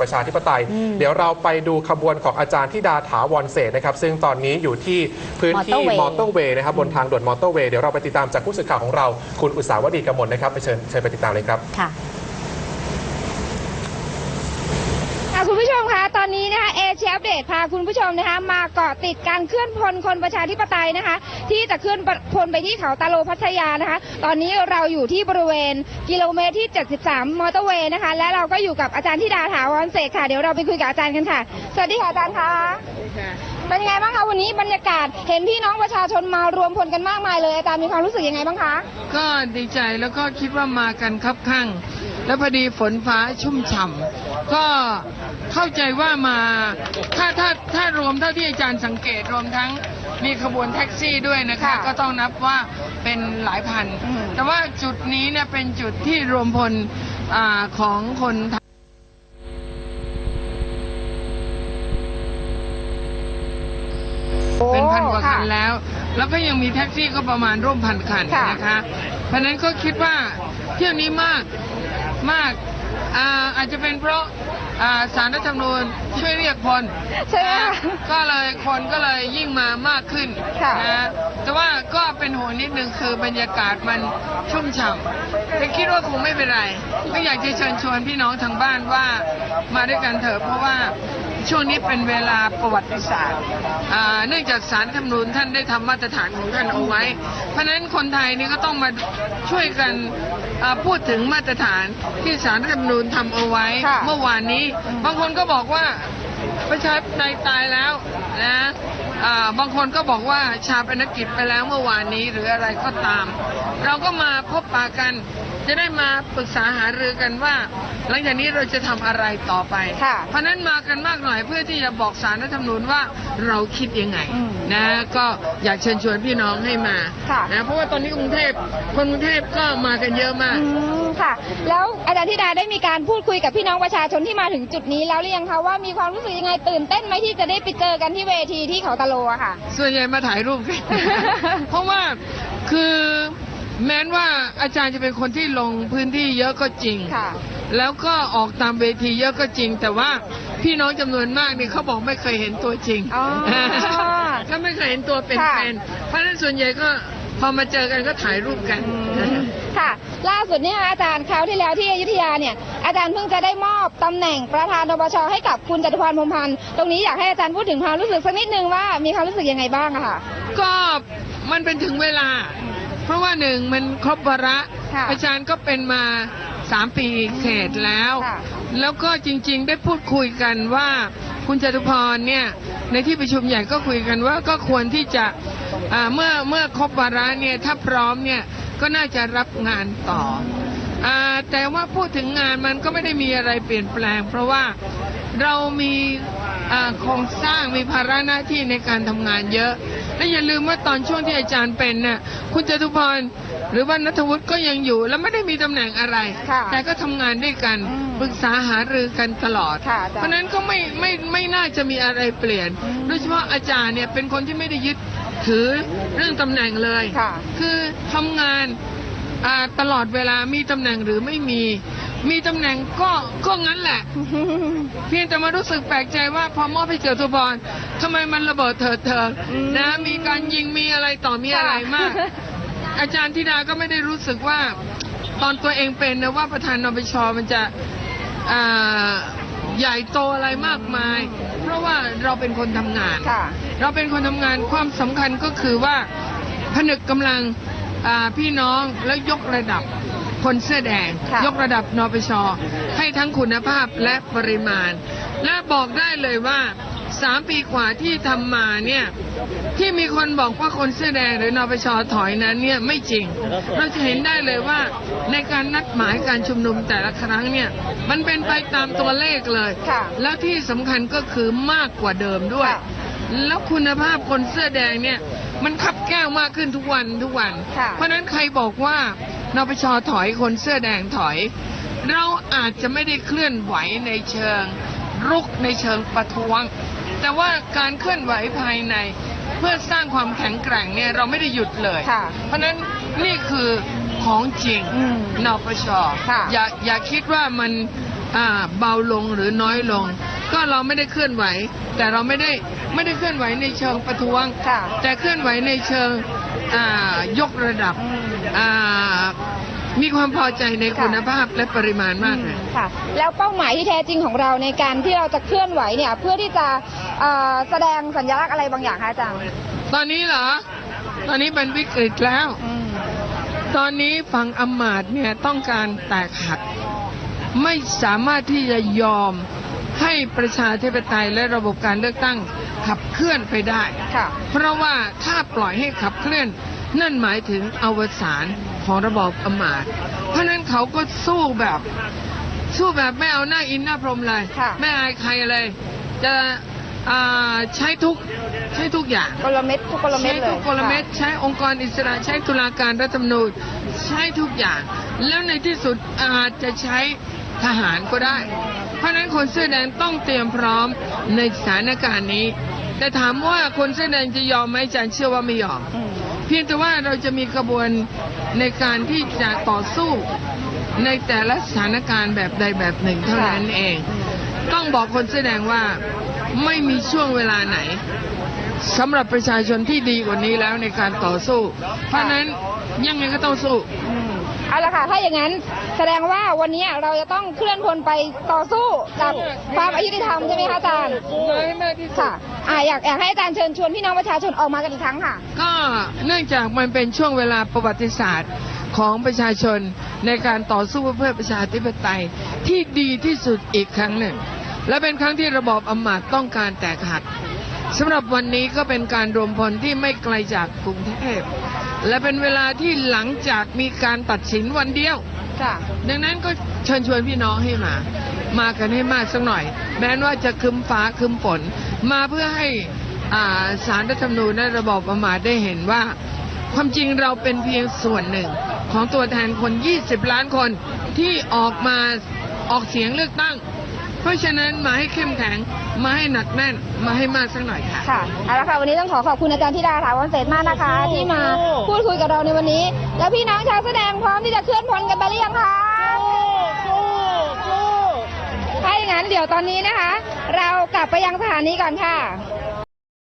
ประชาธิปไตย เดี๋ยวเราไปดูขบวนของอาจารย์ธิดาถาวรเศรษฐ์นะครับ ซึ่งตอนนี้อยู่ที่พื้นที่ Motorway มอเตอร์เวย์นะครับบนทางด่วนมอเตอร์เวย์เดี๋ยวเราไปติดตามจากผู้สื่อข่าวของเราคุณอุตสาวดีกมลนะครับไปเชิญเชิญไปติดตามเลยครับค่ะค่ะคุณผู้ชมคะตอนนี้นะคะเอเชียอัปเดตพาคุณผู้ชมนะคะ มาเกาะติดการเคลื่อนพลคนประชาธิปไตยนะคะ ที่จะเคลื่อนพลไปที่เขาตาโลพัทยานะคะ ตอนนี้เราอยู่ที่บริเวณกิโลเมตรที่ 73 มอเตอร์เวย์นะคะ และเราก็อยู่กับอาจารย์ธิดาถาวรเศรษฐ์ค่ะ เดี๋ยวเราไปคุยกับอาจารย์กันค่ะ สวัสดีค่ะอาจารย์คะเป็นยังไงบ้างคะวันนี้บรรยากาศเห็นพี่น้องประชาชนมารวมพลกันมากมายเลยอาจารย์มีความรู้สึกยังไงบ้างคะ ก็ดีใจแล้วก็คิดว่ามากันครับข้าง แล้วพอดีฝนฟ้าชุ่มฉ่ำก็เข้าใจว่ามาถ้าถ้าถ้ารวมเท่าที่อาจารย์สังเกตรวมทั้งมีขบวนแท็กซี่ด้วยนะคะค่ะก็ต้องนับว่าเป็นหลายพันอืมแต่ว่าจุดนี้เนี่ยเป็นจุดที่รวมพลอาของคนไทย เป็นพันกว่าคันแล้ว แล้วก็ยังมีแท็กซี่ก็ประมาณร่วมพันคันค่ะนะคะ เพราะฉะนั้นก็คิดว่าเที่ยวนี้มากมากอ่าอาจจะเป็นเพราะอ่าสารรัฐธรรมนูญช่วยเรียกพลใช่ไหมนะก็เลยคนก็เลยยิ่งมามากขึ้นค่ะนะแต่ว่าก็เป็นห่วงนิดนึงคือบรรยากาศมันชุ่มฉ่ำแต่คิดว่าคงไม่เป็นไร ก็อยากจะเชิญชวนพี่น้องทางบ้านว่ามาด้วยกันเถอะเพราะว่า ช่วงนี้เป็นเวลาประวัติศาสตร์อ่าเนื่องจากสารรัฐธรรมนูญท่านได้ทำมาตรฐานของท่านเอาไว้ เพราะฉะนั้นคนไทยนี่ก็ต้องมาช่วยกันอ่าพูดถึงมาตรฐานที่สารรัฐธรรมนูญทำเอาไว้ค่ะเมื่อวานนี้ บางคนก็บอกว่าประชาธิปไตยตายแล้วนะอ่า บางคนก็บอกว่าชาปนกิจไปแล้วเมื่อวานนี้หรืออะไรก็ตาม เราก็มาพบปะกัน จะได้มาปรึกษาหารือกันว่า หลังจากนี้เราจะทำอะไรต่อไปค่ะเพราะฉะนั้นมากันมากหน่อยเพื่อที่จะบอกสารรัฐธรรมนูญว่าเราคิดยังไงอืมนะก็อยากเชิญชวนพี่น้องให้มาค่ะนะเพราะว่าตอนนี้กรุงเทพคนกรุงเทพก็มากันเยอะมากอืมค่ะ แล้วอาจารย์ธิดาได้มีการพูดคุยกับพี่น้องประชาชนที่มาถึงจุดนี้แล้วหรือยังคะว่ามีความรู้สึกยังไงตื่นเต้นไหมที่จะได้ไปเจอกันที่เวทีที่เขาตะโลอะค่ะ ส่วนใหญ่มาถ่ายรูปกัน เพราะว่าคือแม้นว่าอาจารย์จะเป็นคนที่ลงพื้นที่เยอะก็จริง ค่ะ แล้วก็ออกตามเวทีเยอะก็จริง แต่ว่าพี่น้องจำนวนมากนี่เขาบอกไม่เคยเห็นตัวจริงอ๋อ ก็ไม่เคยเห็นตัวเป็นค่ะ ๆเพราะฉะนั้นส่วนใหญ่ก็ พอมาเจอกันก็ถ่ายรูปกัน ค่ะ ล่าสุดเนี่ยอาจารย์คราวที่แล้วที่อยุธยาเนี่ยอาจารย์เพิ่งจะได้มอบตำแหน่งประธานนปชให้กับคุณจตุพรพรหมพันธ์ตรงนี้อยากให้อาจารย์พูดถึงความรู้สึกสักนิดนึงว่ามีความรู้สึกยังไงบ้างอะค่ะก็มันเป็นถึงเวลา เพราะว่าหนึ่งมันครบวาระค่ะอาจารย์ก็เป็นมาสามปีเขตแล้วค่ะแล้วก็จริง ๆ ได้พูดคุยกันว่า คุณจตุพรเนี่ยในที่ประชุมใหญ่ก็คุยกันว่าก็ควรที่จะเมื่อเมื่อครบวาระเนี่ยถ้าพร้อมเนี่ยก็น่าจะรับงานต่ออแต่ว่าพูดถึงงานมันก็ไม่ได้มีอะไรเปลี่ยนแปลง เพราะว่าเรามีโครงสร้างมีภาระหน้าที่ในการทำงานเยอะ และอย่าลืมว่าตอนช่วงที่อาจารย์เป็นน่ะคุณจตุพรหรือว่านัทวุฒิก็ยังอยู่ แล้วไม่ได้มีตำแหน่งอะไรค่ะแต่ก็ทำงานด้วยกันอืมปรึกษาหารือกันตลอดค่ะอาจารย์เพราะฉะนั้นก็ไม่ไม่ไม่น่าจะมีอะไรเปลี่ยนอืมโดยเฉพาะอาจารย์เนี่ยเป็นคนที่ไม่ได้ยึดถือเรื่องตำแหน่งเลยค่ะคือทำงานอ่า ตลอดเวลามีตำแหน่งหรือไม่มี มีตำแหน่งก็ก็งั้นแหละ เพียงแต่มารู้สึกแปลกใจว่าพอมอบให้เจอตุพรทำไมมันระเบิดเถิดเถิดอืมนะมีการยิงมีอะไรต่อมีอะไรมากค่ะอาจารย์ธิดาก็ไม่ได้รู้สึกว่า ตอนตัวเองเป็นนะว่าประธานนปชมันจะอ่าใหญ่โตอะไรมากมาย เพราะว่าเราเป็นคนทำงานค่ะเราเป็นคนทำงานความสำคัญก็คือว่าผนึกกำลัง อ่าพี่น้องแล้วยกระดับคนเสื้อแดง ค่ะ ยกระดับนปชให้ทั้งคุณภาพและปริมาณ และบอกได้เลยว่าสามปีกว่าที่ทำมาเนี่ยที่มีคนบอกว่าคนเสื้อแดงหรือนปชถอยนั้นเนี่ยไม่จริง เราจะเห็นได้เลยว่าในการนัดหมายการชุมนุมแต่ละครั้งเนี่ยมันเป็นไปตามตัวเลขเลย ค่ะแล้วที่สำคัญก็คือมากกว่าเดิมด้วย ค่ะ แล้วคุณภาพคนเสื้อแดงเนี่ยมันขับแก้วมากขึ้นทุกวันทุกวัน ค่ะเพราะฉะนั้นใครบอกว่านปชถอยคนเสื้อแดงถอย เราอาจจะไม่ได้เคลื่อนไหวในเชิง รุกในเชิงประท้วง แต่ว่าการเคลื่อนไหวภายใน เพื่อสร้างความแข็งแกร่งเนี่ยเราไม่ได้หยุดเลย ค่ะเพราะฉะนั้นนี่คือของจริงอืมนปชค่ะ อย่าอย่าคิดว่ามันอ่าเบาลงหรือน้อยลง ก็เราไม่ได้เคลื่อนไหว แต่เราไม่ได้ไม่ได้เคลื่อนไหวในเชิงประท้วง ค่ะแต่เคลื่อนไหวในเชิงอ่ายกระดับอืมอ่ามีความพอใจในค่ะ คุณภาพและปริมาณมากเลย ค่ะ แล้วเป้าหมายที่แท้จริงของเราในการที่เราจะเคลื่อนไหวเนี่ย เพื่อที่จะเอ่อแสดงสัญลักษณ์อะไรบางอย่างคะอาจารย์ตอนนี้เหรอ ตอนนี้เป็นวิกฤตแล้ว อืม ตอนนี้ฝั่งอำมาตย์เนี่ยต้องการแตกหัก ไม่สามารถที่จะยอม ให้ประชาธิปไตยและระบบการเลือกตั้งขับเคลื่อนไปได้ ค่ะเพราะว่าถ้าปล่อยให้ขับเคลื่อน นั่นหมายถึงอวสานของระบอบอำมาตย์เพราะฉะนั้นเขาก็สู้แบบสู้แบบไม่เอาหน้าอินหน้าพรหมเลย ค่ะ ไม่อายใครเลย จะอ่าใช้ทุกใช้ทุกอย่าง กลเม็ดทุกกลเม็ดใช้เลยทุกกลเม็ดใช้องค์กรอิสระใช้ตุลาการรัฐธรรมนูญใช้ทุกอย่าง แล้วในที่สุดอาจจะใช้ ทหารก็ได้ เพราะฉะนั้นคนเสื้อแดงต้องเตรียมพร้อมในสถานการณ์นี้ แต่ถามว่าคนเสื้อแดงจะยอมไหมอาจารย์เชื่อว่าไม่ยอมอืมเพียงแต่ว่าเราจะมีกระบวนในการที่จะต่อสู้ในแต่ละสถานการณ์แบบใดแบบหนึ่งเท่านั้นเอง ต้องบอกคนแสอแดงว่าไม่มีช่วงเวลาไหนสำหรับประชาชนที่ดีกว่านี้แล้วในการต่อสู้ เพราะฉะนั้นยังไงก็ต้องสู้อืม เอาละค่ะ ถ้าอย่างนั้นแสดงว่าวันนี้เราจะต้องเคลื่อนพลไปต่อสู้กับความอายุติธรรมใช่ไหมคะอาจารย์ให้มากที่สุดค่ะอ่าอยากอยากให้อาจารย์เชิญชวนพี่น้องประชาชนออกมากันอีกครั้งค่ะ ก็เนื่องจากมันเป็นช่วงเวลาประวัติศาสตร์ของประชาชนในการต่อสู้เพื่อประชาธิปไตยที่ดีที่สุดอีกครั้งหนึ่ง และเป็นครั้งที่ระบอบอำมาตย์ต้องการแตกหัก สำหรับวันนี้ก็เป็นการรวมพลที่ไม่ไกลจากกรุงเทพ และเป็นเวลาที่หลังจากมีการตัดสินวันเดียวค่ะดังนั้นก็เชิญชวนพี่น้องให้มา มากันให้มากสักหน่อย แม้ว่าจะคึมฟ้าคึมฝน มาเพื่อให้อ่าสารรัฐธรรมนูญและระบอบประมาทได้เห็นว่า ความจริงเราเป็นเพียงส่วนหนึ่ง ของตัวแทนคน 20 ล้านคนที่ออกมาออกเสียงเลือกตั้ง เพราะฉะนั้นมาให้เข้มแข็ง มาให้หนักแน่น มาให้มากสักหน่อยค่ะ ค่ะเอาละค่ะวันนี้ต้องขอขอบคุณอาจารย์ธิดาถาวรเศรษฐ์มากนะคะ ที่มาพูดคุยกับเราในวันนี้ แล้วพี่น้องชาวแสดงพร้อมที่จะเคลื่อนพลกันไปหรือยังคะถ้าอย่างนั้นเดี๋ยวตอนนี้นะคะ เรากลับไปยังสถานีก่อนค่ะ